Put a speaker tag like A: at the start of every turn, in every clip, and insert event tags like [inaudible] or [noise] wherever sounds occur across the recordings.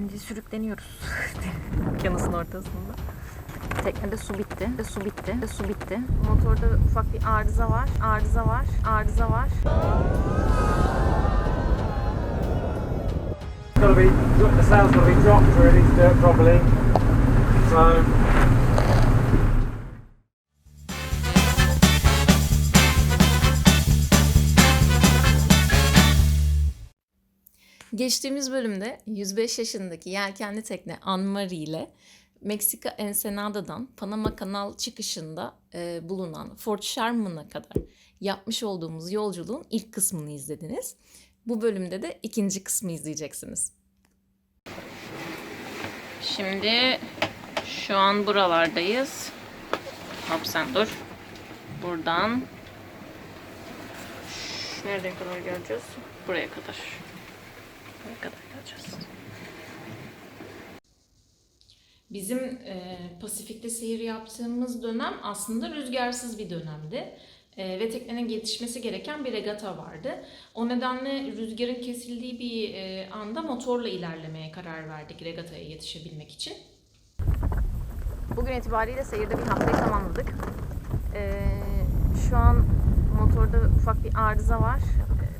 A: Şimdi sürükleniyoruz [laughs] okyanusun ortasında. Teknede su bitti, de su bitti, de su bitti. Motorda ufak bir arıza var, arıza var, arıza var.
B: It's to be, the sail's to be dropped really to do. So,
C: Geçtiğimiz bölümde 105 yaşındaki yelkenli tekne Anne-Marie ile Meksika Ensenada'dan Panama Kanal çıkışında e, bulunan Fort Sherman'a kadar yapmış olduğumuz yolculuğun ilk kısmını izlediniz. Bu bölümde de ikinci kısmı izleyeceksiniz. Şimdi şu an buralardayız. Hop sen dur. Buradan nereye kadar geleceğiz? Buraya kadar. Ne kadar geleceğiz? Bizim e, Pasifik'te seyir yaptığımız dönem aslında rüzgarsız bir dönemdi. E, ve teknenin yetişmesi gereken bir regata vardı. O nedenle rüzgarın kesildiği bir e, anda motorla ilerlemeye karar verdik regataya yetişebilmek için.
A: Bugün itibariyle seyirde bir haftayı tamamladık. Ee, şu an motorda ufak bir arıza var.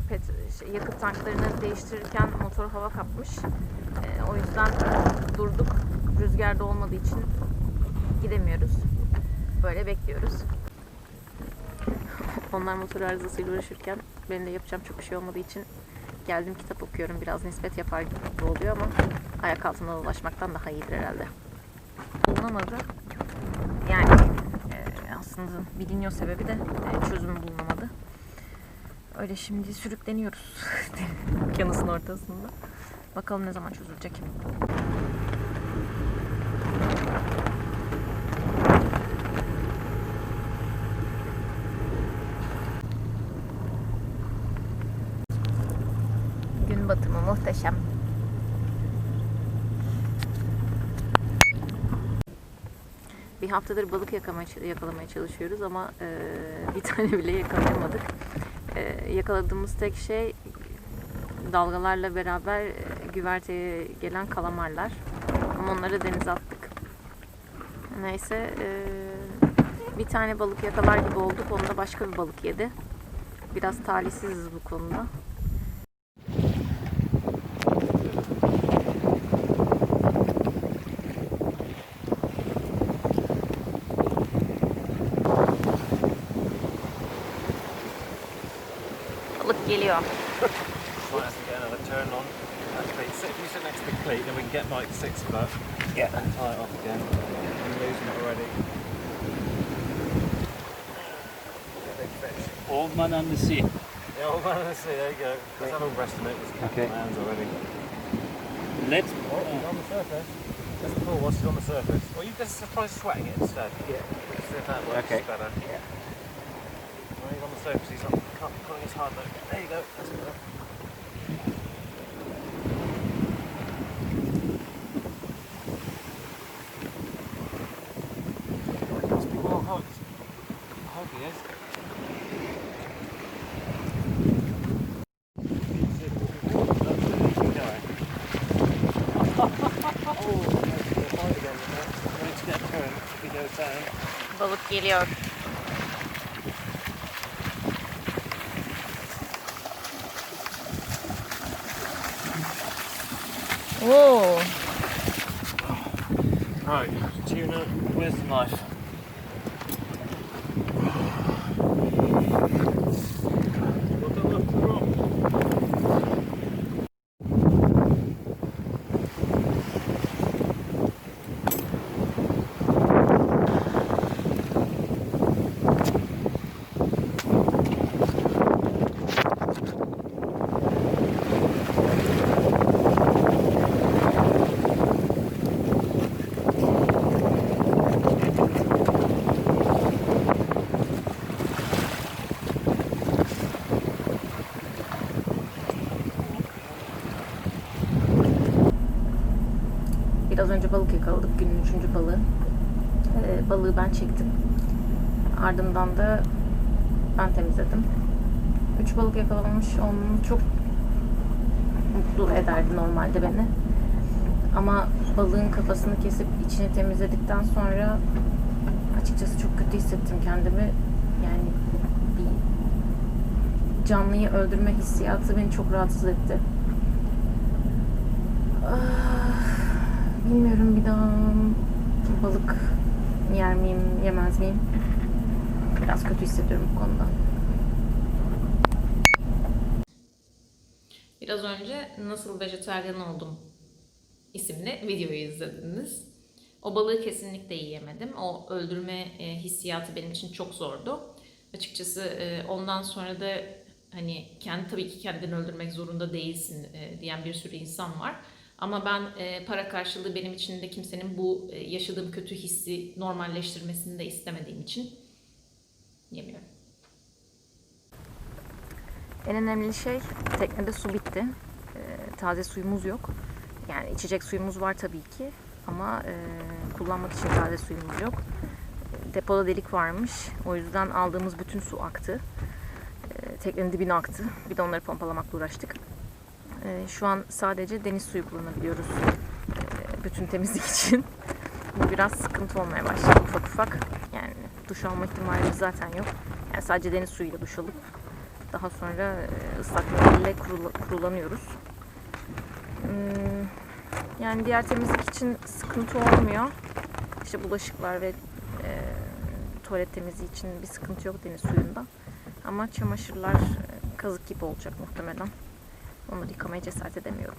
A: Pet, şey, yakıt tanklarını değiştirirken motor hava kapmış. Ee, o yüzden durduk. Rüzgarda olmadığı için gidemiyoruz. Böyle bekliyoruz. [laughs] Onlar motor arızasıyla uğraşırken benim de yapacağım çok bir şey olmadığı için geldim kitap okuyorum. Biraz nispet yapar gibi oluyor ama ayak altında dolaşmaktan daha iyidir herhalde. Bulunamadı. Yani e, aslında biliniyor sebebi de e, çözümü bulunamadı. Öyle şimdi sürükleniyoruz [laughs] okyanusun ortasında. Bakalım ne zaman çözülecek. Gün batımı muhteşem. Bir haftadır balık yakalamaya çalışıyoruz ama e, bir tane bile yakalayamadık. E, yakaladığımız tek şey dalgalarla beraber e, güverteye gelen kalamarlar. Ama onları denize attık. Neyse e, bir tane balık yakalar gibi olduk. Onu da başka bir balık yedi. Biraz talihsiziz bu konuda. Balık geliyor. [laughs]
B: might have to get another turn on. That cleat. If you sit next to the cleat, then we can get Mike six foot. Yeah. And tie it off again. I'm losing it already. Get a big fish.
D: Old man on the sea.
B: Yeah, old man, let's see, there you go. Let's have a rest of it. It's catching
D: Okay.
B: my hands already.
D: Let's.
B: Oh, he's on the surface. That's cool. What's on the surface? Well, you just try sweating it instead. Yeah. See if that works
D: Okay.
B: better. Yeah. The surface. He's not can't be pulling as hard though. There you go. That's better. Be
A: Whoa.
B: Right, tuna with knife.
A: Biraz önce balık yakaladık. Günün üçüncü balığı. Ee, balığı ben çektim. Ardından da ben temizledim. Üç balık yakalamış olmam çok mutlu ederdi normalde beni. Ama balığın kafasını kesip içini temizledikten sonra açıkçası çok kötü hissettim kendimi. Yani bir canlıyı öldürme hissiyatı beni çok rahatsız etti. Ah, Bilmiyorum bir daha balık yer miyim, yemez miyim? Biraz kötü hissediyorum bu konuda.
E: Biraz önce Nasıl Vejetaryen Oldum isimli videoyu izlediniz. O balığı kesinlikle yiyemedim. O öldürme e, hissiyatı benim için çok zordu. Açıkçası e, ondan sonra da hani kendi tabii ki kendini öldürmek zorunda değilsin e, diyen bir sürü insan var. Ama ben e, para karşılığı benim için de kimsenin bu e, yaşadığım kötü hissi normalleştirmesini de istemediğim için yemiyorum.
A: En önemli şey teknede su bitti. Ee, taze suyumuz yok. Yani içecek suyumuz var tabii ki ama e, kullanmak için taze suyumuz yok. E, Depoda delik varmış. O yüzden aldığımız bütün su aktı. E, teknenin dibine aktı. Bir de onları pompalamakla uğraştık. E, şu an sadece deniz suyu kullanabiliyoruz e, bütün temizlik [laughs] için. Bu biraz sıkıntı olmaya başladı ufak ufak. Yani duş alma ihtimalimiz zaten yok. Yani sadece deniz suyuyla duş alıp daha sonra e, ıslak mendille kurula- kurulanıyoruz. Hmm, Yani diğer temizlik için sıkıntı olmuyor. İşte bulaşıklar ve e, tuvalet temizliği için bir sıkıntı yok deniz suyunda. Ama çamaşırlar e, kazık gibi olacak muhtemelen. Onları yıkamaya cesaret edemiyorum.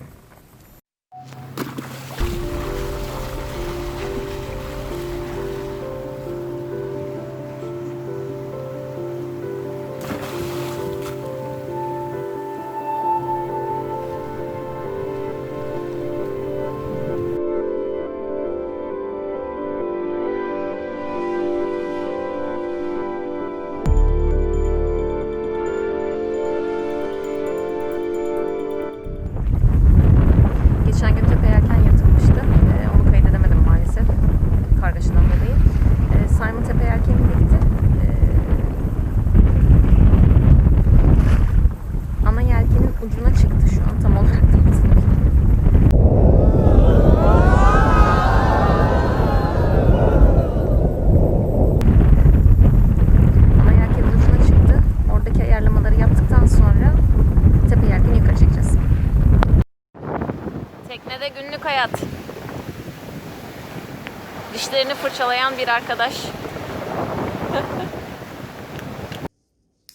A: Dişlerini fırçalayan bir arkadaş.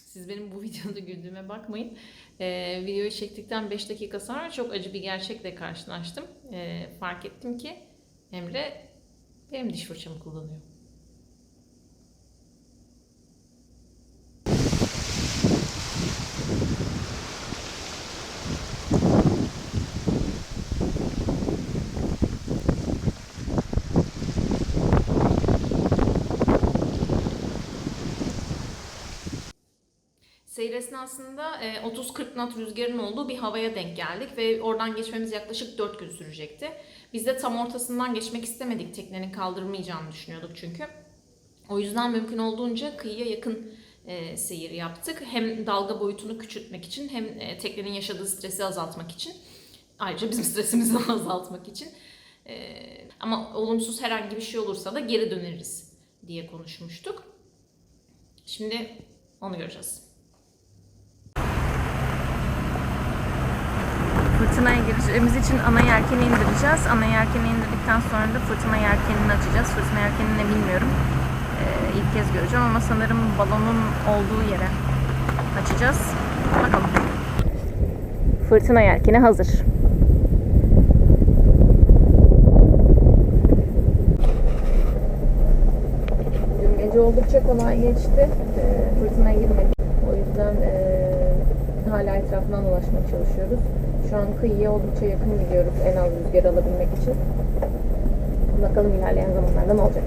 E: Siz benim bu [laughs] videoda güldüğüme bakmayın. Ee, videoyu çektikten 5 dakika sonra çok acı bir gerçekle karşılaştım. Ee, fark ettim ki Emre benim diş fırçamı kullanıyor. Seyir esnasında e, 30-40 knot rüzgarın olduğu bir havaya denk geldik ve oradan geçmemiz yaklaşık 4 gün sürecekti. Biz de tam ortasından geçmek istemedik. Teknenin kaldırmayacağını düşünüyorduk çünkü. O yüzden mümkün olduğunca kıyıya yakın e, seyir yaptık. Hem dalga boyutunu küçültmek için hem e, teknenin yaşadığı stresi azaltmak için. Ayrıca bizim [laughs] stresimizi azaltmak için. E, ama olumsuz herhangi bir şey olursa da geri döneriz diye konuşmuştuk. Şimdi onu göreceğiz.
A: Fırtınaya gireceğimiz için ana yelkeni indireceğiz. Ana yelkeni indirdikten sonra da fırtına yelkenini açacağız. Fırtına yelkeni ne bilmiyorum. Ee, ilk kez göreceğim ama sanırım balonun olduğu yere açacağız. Bakalım. Fırtına yelkeni hazır. Dün gece oldukça kolay geçti. Ee, fırtınaya girmedik. O yüzden ee, hala etrafından ulaşmaya çalışıyoruz. Şu an kıyıya oldukça yakın gidiyoruz en az rüzgar alabilmek için. Bakalım ilerleyen zamanlarda ne olacak.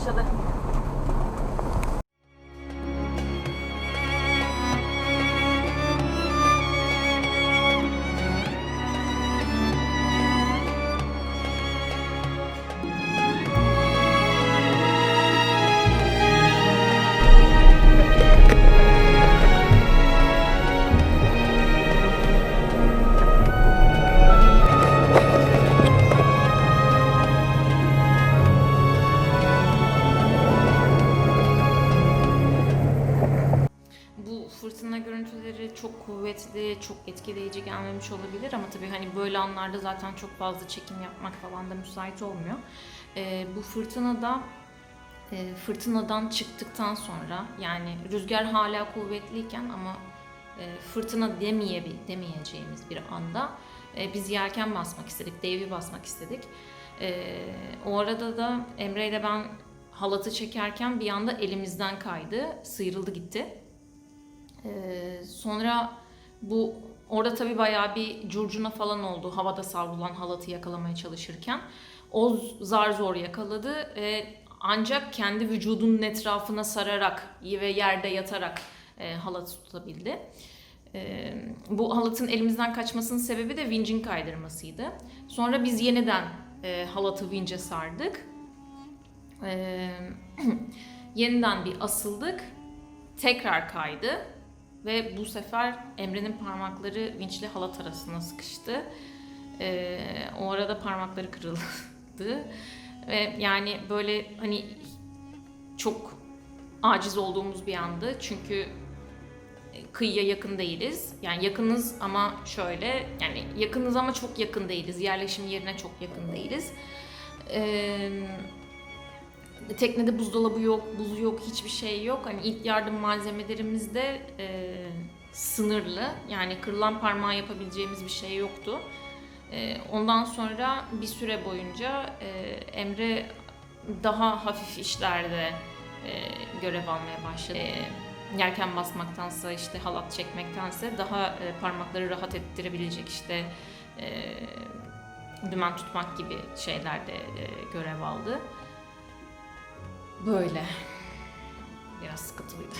F: Rüzgar
A: çok etkileyici gelmemiş olabilir ama tabii hani böyle anlarda zaten çok fazla çekim yapmak falan da müsait olmuyor. Ee, bu fırtınada e, fırtınadan çıktıktan sonra yani rüzgar hala kuvvetliyken ama e, fırtına demeye, demeyeceğimiz bir anda e, biz yelken basmak istedik, devri basmak istedik. E, o arada da Emre ile ben halatı çekerken bir anda elimizden kaydı, sıyrıldı gitti. Ee, sonra bu orada tabii bayağı bir curcuna falan oldu havada savrulan halatı yakalamaya çalışırken. O zar zor yakaladı. Ee, ancak kendi vücudunun etrafına sararak ve yerde yatarak e, halatı tutabildi. Ee, bu halatın elimizden kaçmasının sebebi de vincin kaydırmasıydı. Sonra biz yeniden e, halatı vince sardık. Ee, [clears throat] yeniden bir asıldık. Tekrar kaydı. Ve bu sefer Emre'nin parmakları vinçli halat arasına sıkıştı. Ee, o arada parmakları kırıldı. Ve yani böyle hani çok aciz olduğumuz bir andı. Çünkü kıyıya yakın değiliz. Yani yakınız ama şöyle yani yakınız ama çok yakın değiliz. Yerleşim yerine çok yakın değiliz. Ee, teknede buzdolabı yok, buzu yok, hiçbir şey yok. Hani ilk yardım malzemelerimiz de e, sınırlı. Yani kırılan parmağı yapabileceğimiz bir şey yoktu. E, ondan sonra bir süre boyunca e, Emre daha hafif işlerde e, görev almaya başladı. E, yelken basmaktansa işte halat çekmektense daha e, parmakları rahat ettirebilecek işte e, dümen tutmak gibi şeylerde e, görev aldı. Böyle. Biraz sıkıntılıydı.